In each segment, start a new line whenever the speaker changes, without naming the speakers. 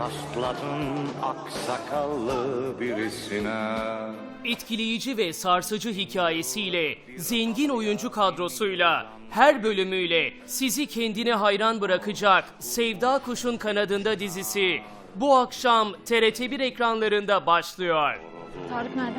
Rastladın aksakallı birisine
Etkileyici ve sarsıcı hikayesiyle, zengin oyuncu kadrosuyla, her bölümüyle sizi kendine hayran bırakacak Sevda Kuş'un Kanadında dizisi bu akşam TRT1 ekranlarında başlıyor.
Tarık nerede?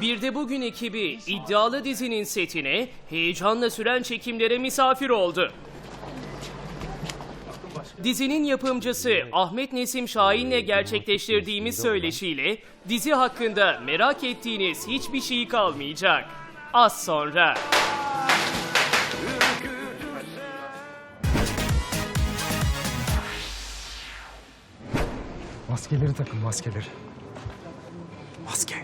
Bir de bugün ekibi iddialı dizinin setine heyecanla süren çekimlere misafir oldu. Dizinin yapımcısı Ahmet Nesim Şahin'le gerçekleştirdiğimiz söyleşiyle dizi hakkında merak ettiğiniz hiçbir şey kalmayacak. Az sonra.
Maskeleri takın maskeleri. Maske.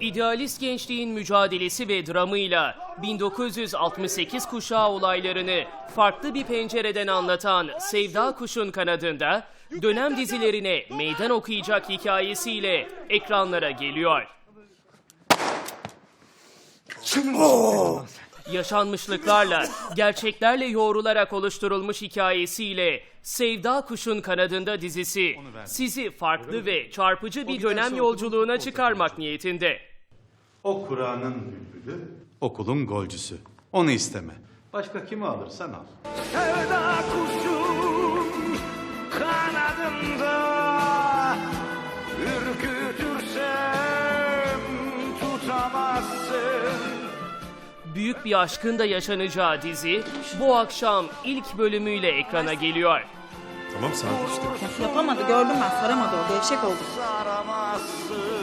İdealist gençliğin mücadelesi ve dramıyla 1968 kuşağı olaylarını farklı bir pencereden anlatan Sevda Kuş'un kanadında dönem dizilerine meydan okuyacak hikayesiyle ekranlara geliyor. Yaşanmışlıklarla, gerçeklerle yoğrularak oluşturulmuş hikayesiyle Sevda Kuş'un Kanadında dizisi sizi farklı ve çarpıcı bir dönem yolculuğuna çıkarmak niyetinde.
O Kur'an'ın bülbülü, okulun golcüsü. Onu isteme. Başka kimi alırsan al.
Sevda kuşun kanadında Ürkütürsem tutamazsın
Büyük bir aşkın da yaşanacağı dizi bu akşam ilk bölümüyle ekrana geliyor.
Tamam sakin işte.
Yapamadı gördüm ben saramadı o gevşek oldu.
Saramazsın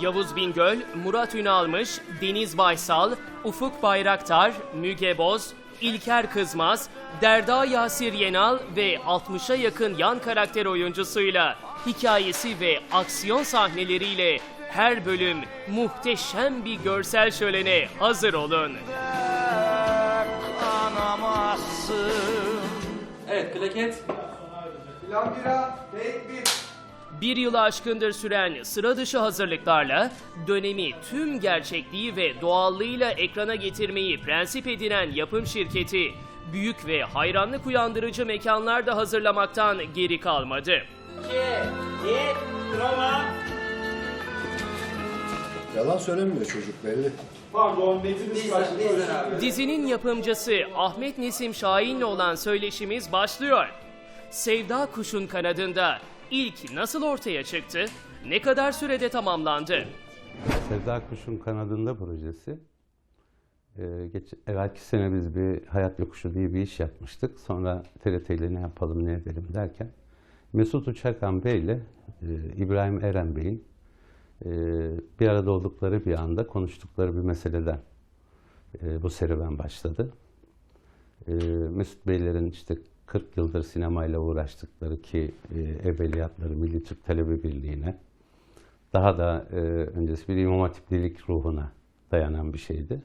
Yavuz Bingöl, Murat Ünalmış, Deniz Baysal, Ufuk Bayraktar, Müge Boz, İlker Kızmaz, Derda Yasir Yenal ve 60'a yakın yan karakter oyuncusuyla hikayesi ve aksiyon sahneleriyle her bölüm muhteşem bir görsel şölene hazır olun.
Evet, klaket.
Bir yılı aşkındır süren sıra dışı hazırlıklarla dönemi tüm gerçekliği ve doğallığıyla ekrana getirmeyi prensip edinen yapım şirketi büyük ve hayranlık uyandırıcı mekanlar da hazırlamaktan geri kalmadı.
Yalan söylemiyor çocuk belli.
Dizinin yapımcısı Ahmet Nesim Şahin'le olan söyleşimiz başlıyor. Sevda Kuş'un kanadında ilk nasıl ortaya çıktı? Ne kadar sürede tamamlandı?
Sevda Kuş'un Kanadında projesi. Ee, geç, evvelki sene biz bir Hayat Yokuşu diye bir iş yapmıştık. Sonra TRT ile ne yapalım ne edelim derken Mesut Uçakan Bey ile e, İbrahim Eren Bey'in e, bir arada oldukları bir anda konuştukları bir meseleden e, bu serüven başladı. E, Mesut Beylerin işte 40 yıldır sinemayla uğraştıkları ki e, evveliyatları Milli Türk Talebe Birliği'ne daha da e, öncesi bir imam hatiplilik ruhuna dayanan bir şeydi.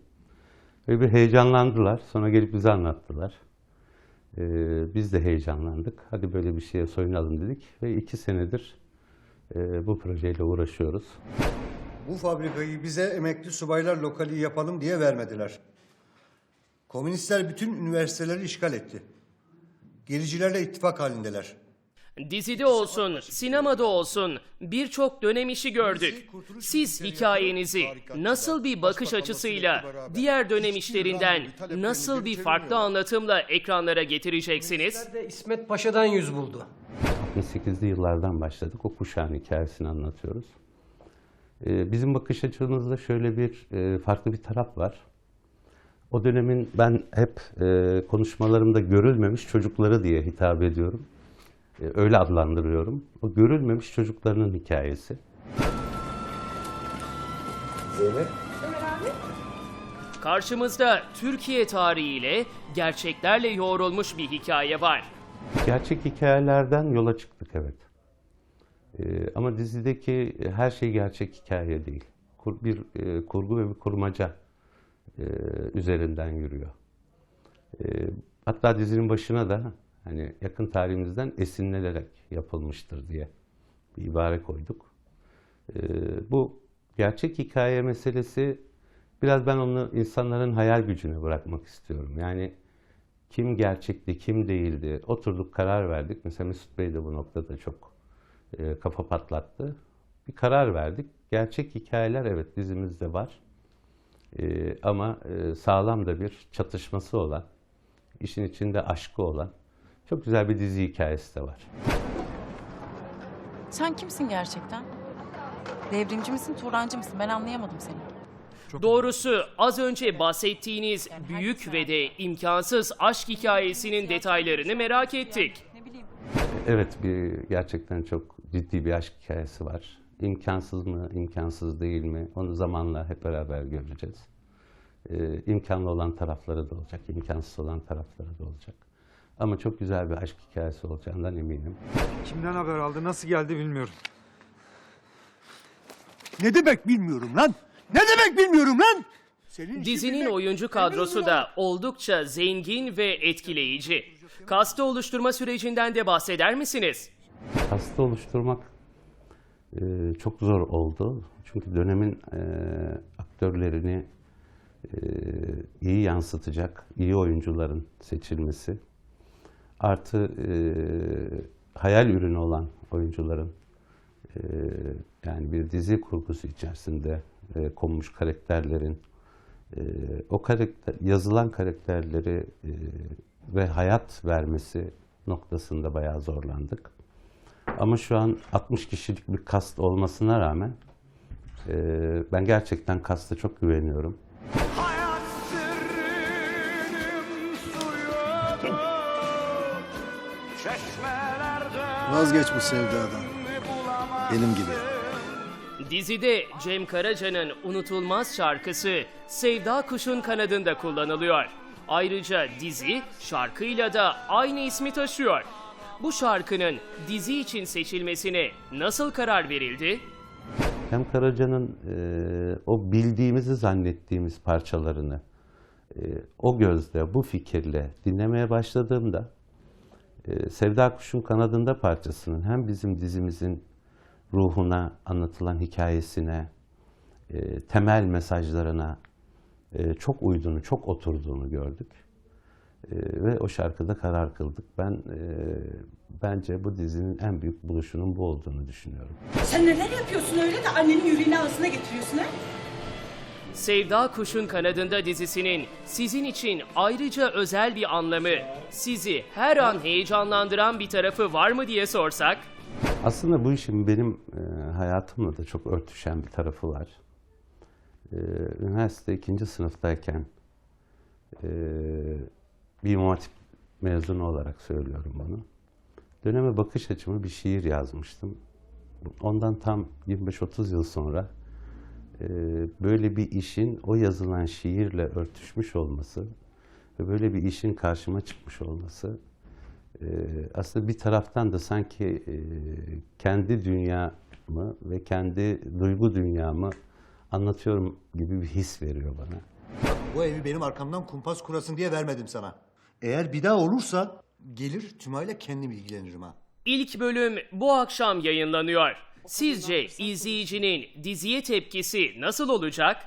Ve bir heyecanlandılar. Sonra gelip bize anlattılar. E, biz de heyecanlandık. Hadi böyle bir şeye soyunalım dedik. Ve iki senedir e, bu projeyle uğraşıyoruz.
Bu fabrikayı bize emekli subaylar lokali yapalım diye vermediler. Komünistler bütün üniversiteleri işgal etti. Gericilerle ittifak halindeler.
Dizide olsun, sinemada olsun birçok dönem işi gördük. Siz hikayenizi nasıl bir bakış açısıyla diğer dönem işlerinden nasıl bir farklı anlatımla ekranlara getireceksiniz?
İsmet Paşa'dan yüz buldu.
68'li yıllardan başladık. O kuşağın hikayesini anlatıyoruz. Ee, bizim bakış açımızda şöyle bir e, farklı bir taraf var. O dönemin ben hep e, konuşmalarımda görülmemiş çocukları diye hitap ediyorum. E, öyle adlandırıyorum. O görülmemiş çocuklarının hikayesi.
Zeynep.
Karşımızda Türkiye tarihiyle gerçeklerle yoğrulmuş bir hikaye var.
Gerçek hikayelerden yola çıktık evet. Ee, ama dizideki her şey gerçek hikaye değil. Kur- bir e, kurgu ve bir kurmaca e, üzerinden yürüyor. E, hatta dizinin başına da hani yakın tarihimizden esinlenerek yapılmıştır diye bir ibare koyduk. E, bu gerçek hikaye meselesi Biraz ben onu insanların hayal gücüne bırakmak istiyorum. Yani kim gerçekti, kim değildi. Oturduk karar verdik. Mesela Mesut Bey de bu noktada çok e, kafa patlattı. Bir karar verdik. Gerçek hikayeler evet dizimizde var. E, ama e, sağlam da bir çatışması olan, işin içinde aşkı olan çok güzel bir dizi hikayesi de var.
Sen kimsin gerçekten? Devrimci misin, Turancı mısın? Ben anlayamadım seni.
Doğrusu az önce bahsettiğiniz büyük ve de imkansız aşk hikayesinin detaylarını merak ettik.
Ne bileyim.
Evet bir gerçekten çok ciddi bir aşk hikayesi var. İmkansız mı, imkansız değil mi? Onu zamanla hep beraber göreceğiz. Ee, imkanlı olan tarafları da olacak, imkansız olan tarafları da olacak. Ama çok güzel bir aşk hikayesi olacağından eminim.
Kimden haber aldı, nasıl geldi bilmiyorum.
Ne demek bilmiyorum lan? Ne demek bilmiyorum lan? Senin
Dizinin oyuncu kadrosu da oldukça zengin ve etkileyici. Kastı oluşturma sürecinden de bahseder misiniz?
Hasta oluşturmak e, çok zor oldu. Çünkü dönemin e, aktörlerini e, iyi yansıtacak iyi oyuncuların seçilmesi artı e, hayal ürünü olan oyuncuların e, yani bir dizi kurgusu içerisinde e, konmuş karakterlerin e, o karakter yazılan karakterleri e, ve hayat vermesi noktasında bayağı zorlandık. Ama şu an 60 kişilik bir kast olmasına rağmen e, ben gerçekten kasta çok güveniyorum.
Vazgeç bu sevdadan. Benim gibi.
Dizide Cem Karaca'nın unutulmaz şarkısı Sevda Kuşun Kanadında kullanılıyor. Ayrıca dizi şarkıyla da aynı ismi taşıyor. Bu şarkının dizi için seçilmesine nasıl karar verildi?
Cem Karaca'nın e, o bildiğimizi zannettiğimiz parçalarını e, o gözle, bu fikirle dinlemeye başladığımda e, Sevda Kuş'un Kanadında parçasının hem bizim dizimizin ruhuna, anlatılan hikayesine, e, temel mesajlarına e, çok uyduğunu, çok oturduğunu gördük. E, ve o şarkıda karar kıldık. Ben e, bence bu dizinin en büyük buluşunun bu olduğunu düşünüyorum.
Sen neler yapıyorsun öyle de annenin yüreğini ağzına getiriyorsun ha?
Sevda Kuşun Kanadında dizisinin sizin için ayrıca özel bir anlamı, sizi her an heyecanlandıran bir tarafı var mı diye sorsak?
Aslında bu işin benim e, hayatımla da çok örtüşen bir tarafı var. E, üniversite ikinci sınıftayken e, bir İmam mezunu olarak söylüyorum bunu. Döneme bakış açımı bir şiir yazmıştım. Ondan tam 25-30 yıl sonra e, böyle bir işin o yazılan şiirle örtüşmüş olması ve böyle bir işin karşıma çıkmış olması ee, aslında bir taraftan da sanki e, kendi dünyamı ve kendi duygu dünyamı anlatıyorum gibi bir his veriyor bana.
Bu evi benim arkamdan kumpas kurasın diye vermedim sana. Eğer bir daha olursa gelir Tümay'la kendim ilgilenirim ha.
İlk bölüm bu akşam yayınlanıyor. Sizce izleyicinin diziye tepkisi nasıl olacak?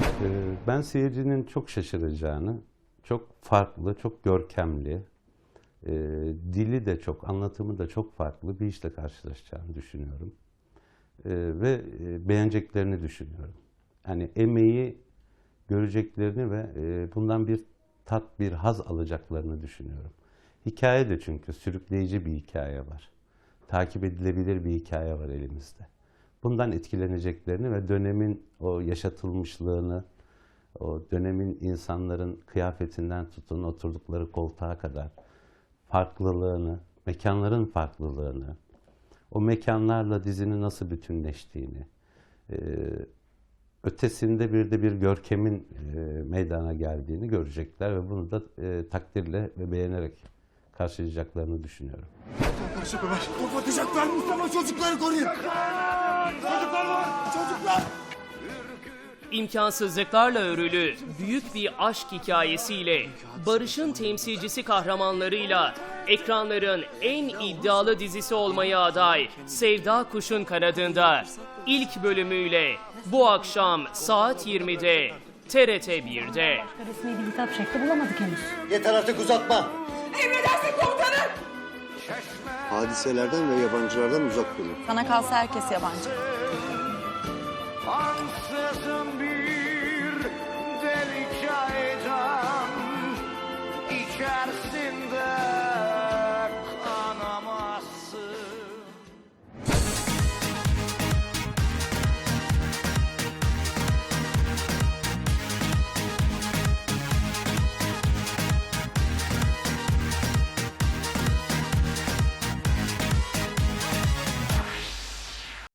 Ee, Ben seyircinin çok şaşıracağını, çok farklı, çok görkemli, e, dili de çok, anlatımı da çok farklı bir işle karşılaşacağını düşünüyorum. E, Ve e, beğeneceklerini düşünüyorum. Yani emeği göreceklerini ve e, bundan bir tat, bir haz alacaklarını düşünüyorum. Hikaye de çünkü sürükleyici bir hikaye var. Takip edilebilir bir hikaye var elimizde. Bundan etkileneceklerini ve dönemin o yaşatılmışlığını, o dönemin insanların kıyafetinden tutun oturdukları koltuğa kadar farklılığını, mekanların farklılığını, o mekanlarla dizinin nasıl bütünleştiğini, ötesinde bir de bir görkemin e, meydana geldiğini görecekler ve bunu da e, takdirle ve beğenerek karşılayacaklarını düşünüyorum.
Kapatacaklar Mustafa çocukları koruyun. Çocuklar var. Çocuklar.
İmkansızlıklarla örülü büyük bir aşk hikayesiyle barışın temsilcisi kahramanlarıyla ekranların en iddialı dizisi olmaya aday Sevda Kuş'un kanadında ilk bölümüyle bu akşam saat 20'de TRT 1'de.
Resmi bir kitap şekli bulamadık henüz.
Yeter artık uzatma.
Emredersin komutanım.
Hadiselerden ve yabancılardan uzak durun.
Sana kalsa herkes yabancı.